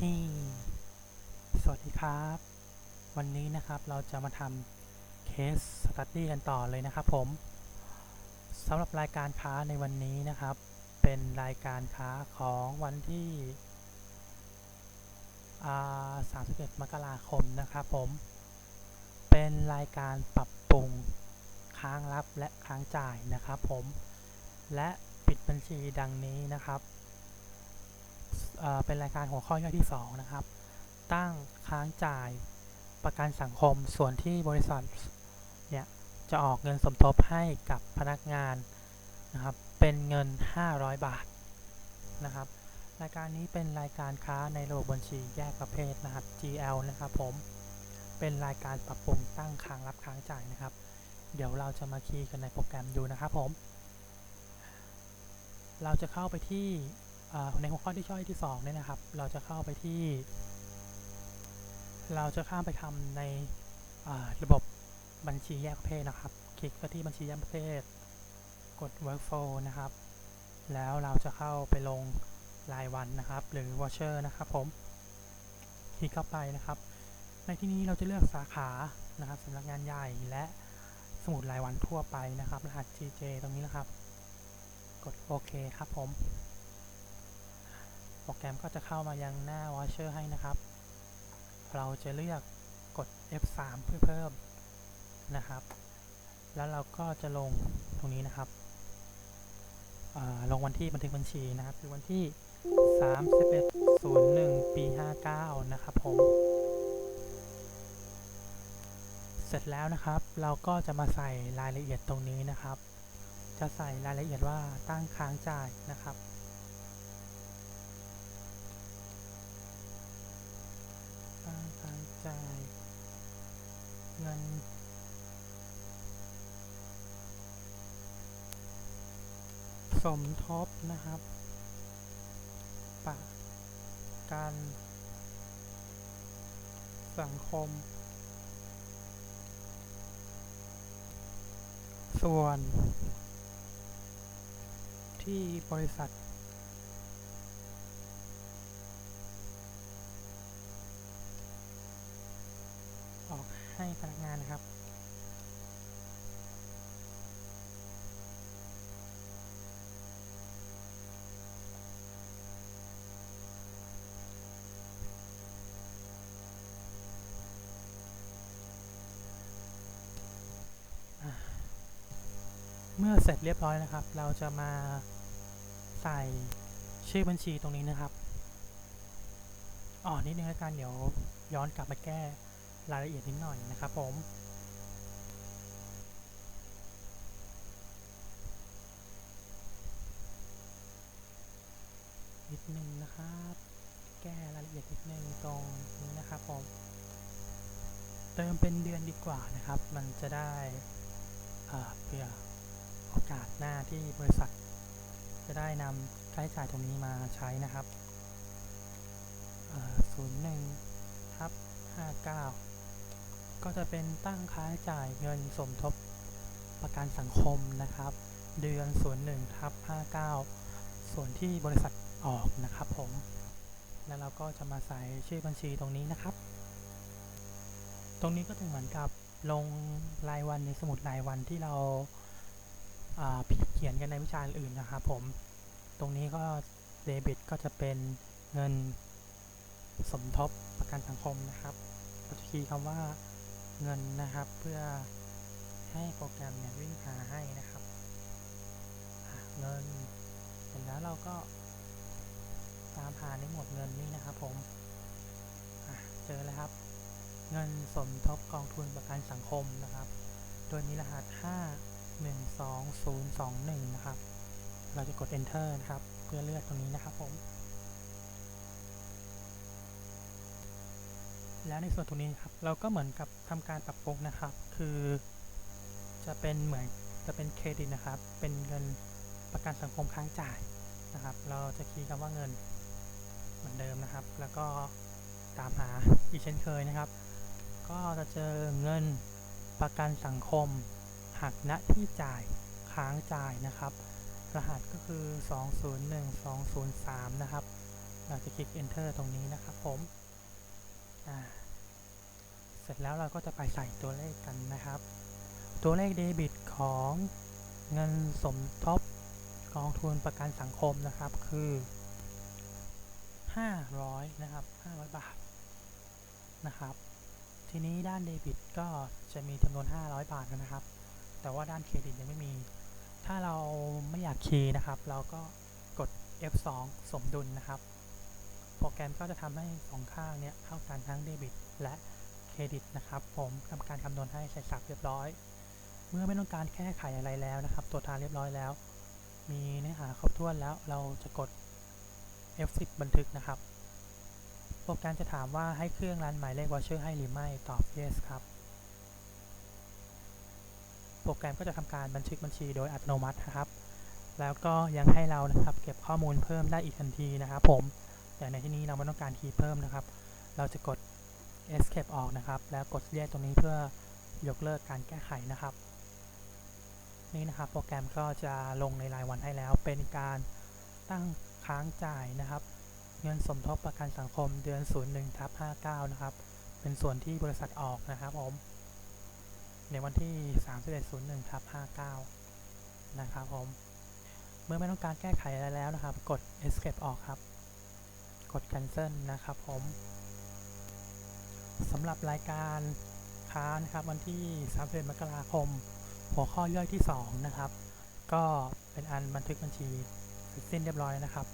เฮ้ สวัสดีครับ วันนี้นะครับเราจะมาทำเคสสตัดดี้กันต่อเลยนะครับผมสำหรับรายการค้าในวันนี้นะครับ เป็นรายการค้าของวันที่31มกราคมนะครับผม เป็นรายการปรับปรุงค้างรับและค้างจ่ายนะครับผม และปิดบัญชีดังนี้นะครับ เป็นรายการหัวข้อย่อยที่ 2 นะครับ ตั้งค้างจ่ายประกันสังคมส่วนที่บริษัทเนี่ยจะออกเงินสมทบให้กับพนักงานนะครับ เป็นเงิน 500 บาทนะครับ รายการนี้เป็นรายการค้าในระบบบัญชีแยกประเภทนะครับ GL นะครับผม เป็นรายการปรับปรุงตั้งค้างรับค้างจ่ายนะครับ เดี๋ยวเราจะมาคีย์กันในโปรแกรมดูนะครับผม เราจะเข้าไปที่ ในหัวข้อที่ช่อยที่2เนี่ยนะครับ เราจะเข้าไปที่ เราจะข้ามไปทำในาระบบบัญชีแยกประเภทนะครับ คลิกไปที่บัญชีแยกประเภท กด workflow นะครับ แล้วเราจะเข้าไปลงรายวันนะครับ หรือ voucher นะครับผม คลิกเข้าไปนะครับ ในที่นี้เราจะเลือกสาขา นะครับสำนักงานใหญ่และสมุดรายวันทั่วไปนะครับ รหัส GJ ตรงนี้นะครับ กดโอเคครับผม โปรแกรมก็จะเข้ามายังหน้า Watcher ให้นะครับ เราจะเลือกกด F3 เพื่อเพิ่มนะครับ แล้วเราก็จะลงตรงนี้นะครับลงวันที่บันทึกบัญชีนะครับ คือวันที่ 31.01 ปี 59 นะครับผม เสร็จแล้วนะครับ เราก็จะมาใส่รายละเอียดตรงนี้นะครับ จะใส่รายละเอียดว่าตั้งค้างจ่ายนะครับ ค้างจ่ายเงินสมทบนะครับ ประกัน สังคม ส่วน ที่บริษัท ออก ให้พนักงานนะครับ เมื่อเสร็จเรียบร้อยนะครับ เราจะมาใส่ชื่อบัญชีตรงนี้นะครับอ๋อนิดนึงแล้วกันเดี๋ยวย้อนกลับมาแก้ รายละเอียดนิดหน่อยนะครับผมนิดนึงนะครับ แก้รายละเอียดนิดนึงตรงนี้นะครับผมเติมเป็นเดือนดีกว่านะครับ มันจะได้เพื่อโอกาสหน้าที่บริษัท จะได้นำค่าใช้จ่ายตรงนี้มาใช้นะครับศูนย์หนึ่งทับห้าเก้า ก็จะเป็นตั้งค่าจ่ายเงินสมทบประกันสังคมนะครับ เดือนศูนหนึ่งทับห้าเก้าส่วนที่บริษัทออกนะครับผม แล้วเราก็จะมาใส่ชื่อบัญชีตรงนี้นะครับ ตรงนี้ก็จะเหมือนกับลงรายวันในสมุดรายวันที่เราาเขียนกันในวิชาอื่นนะครับผม ตรงนี้ก็เดบิตก็จะเป็นเงินสมทบประกันสังคมนะครับเราจะคีย์คำว่า เงินนะครับ เพื่อให้โปรแกรมเนี่ยวิ่งหาให้นะครับเงินเสร็จแล้วเราก็ตามหาในหมวดเงินนี่นะครับผมเจอแล้วครับ เงินสมทบกองทุนประกันสังคมนะครับ โดยมีรหัส 512021 นะครับ เราจะกด enter นะครับ เพื่อเลือกตรงนี้นะครับผม แล้วในส่วนตรงนี้ครับเราก็เหมือนกับทำการปรับปรุงนะครับ คือจะเป็นเหมือนจะเป็นเครดิตนะครับ เป็นเงินประกันสังคมค้างจ่ายนะครับ เราจะคีย์คำว่าเงินเหมือนเดิมนะครับ แล้วก็ตามหาอีกเช่นเคยนะครับ ก็จะเจอเงินประกันสังคมหักณที่จ่ายค้างจ่ายนะครับ รหัสก็คือ 201203 นะครับ เราจะคลิก enter ตรงนี้นะครับผม เสร็จแล้วเราก็จะไปใส่ตัวเลขกันนะครับ ตัวเลขเดบิตของเงินสมทบกองทุนประกันสังคมนะครับคือ 500 นะครับ 500 บาทนะครับ ทีนี้ด้านเดบิตก็จะมีจำนวน 500 บาทนะครับ แต่ว่าด้านเครดิตยังไม่มี ถ้าเราไม่อยากคีย์นะครับ เราก็กด F2 สมดุลนะครับ รแกรมก็จะทำให้สองข้างเนี้ยเท่ากันทั้งเดบิตและเครดิตนะครับ ผมทำการคำนวณให้เสร็จสับเรียบร้อย เมื่อไม่ต้องการแก้ไขอะไรแล้วนะครับ ตัวทานเรียบร้อยแล้ว มีเนื้อหาครบถ้วนแล้วเราจะกด F10 บันทึกนะครับโปรแกรมจะถามว่าให้เครื่องรันหมายเลขวอเชอร์ให้หรือไม่ตอบ yes ครับ โปรแกรมก็จะทำการบันทึกบัญชีโดยอัตโนมัตินะครับ แล้วก็ยังให้เรานะครับเก็บข้อมูลเพิ่มได้อีกทันทีนะครับผม แต่ในที่นี้เราไม่ต้องการคีย์เพิ่มนะครับ เราจะกด escape ออกนะครับ แล้วกดเรียกตรงนี้เพื่อยกเลิกการแก้ไขนะครับ นี่นะครับโปรแกรมก็จะลงในรายวันให้แล้ว เป็นการตั้งค้างจ่ายนะครับ เงินสมทบประกันสังคมเดือน 01ทับ59 นะครับ เป็นส่วนที่บริษัทออกนะครับผม ในวันที่ 3101ทับ59 นะครับผม เมื่อไม่ต้องการแก้ไขอะไรแล้วนะครับ กด escape ออกครับ ด cancel นะครับผมสำหรับรายการค้านะครับวันที่31มกราคม หัวข้อย่อยที่ 2 นะครับ ก็เป็นอันบันทึกบัญชีเสร็จสิ้นเรียบร้อยนะครับ